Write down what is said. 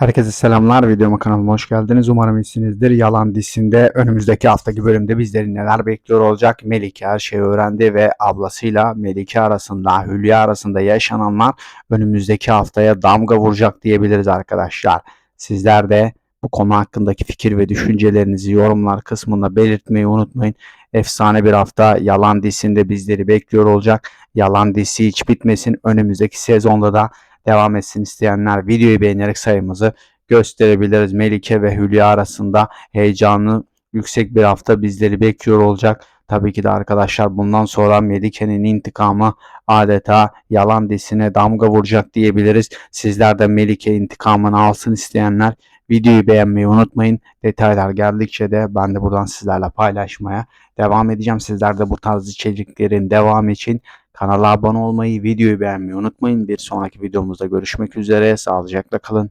Herkese selamlar. Videoma kanalıma hoş geldiniz. Umarım iyisinizdir. Yalan dizisinde önümüzdeki haftaki bölümde bizleri neler bekliyor olacak? Melike her şeyi öğrendi ve ablasıyla Melike arasında, Hülya arasında yaşananlar önümüzdeki haftaya damga vuracak diyebiliriz arkadaşlar. Sizler de bu konu hakkındaki fikir ve düşüncelerinizi yorumlar kısmında belirtmeyi unutmayın. Efsane bir hafta Yalan dizisinde bizleri bekliyor olacak. Yalan dizisi hiç bitmesin. Önümüzdeki sezonda da devam etsin isteyenler videoyu beğenerek sayımızı gösterebiliriz. Melike ve Hülya arasında heyecanlı yüksek bir hafta bizleri bekliyor olacak. Tabii ki de arkadaşlar bundan sonra Melike'nin intikamı adeta yalan dizisine damga vuracak diyebiliriz. Sizler de Melike intikamını alsın isteyenler videoyu beğenmeyi unutmayın. Detaylar geldikçe de ben de buradan sizlerle paylaşmaya devam edeceğim. Sizler de bu tarz içeriklerin devamı için Kanala abone olmayı, videoyu beğenmeyi unutmayın. Bir sonraki videomuzda görüşmek üzere. Sağlıcakla kalın.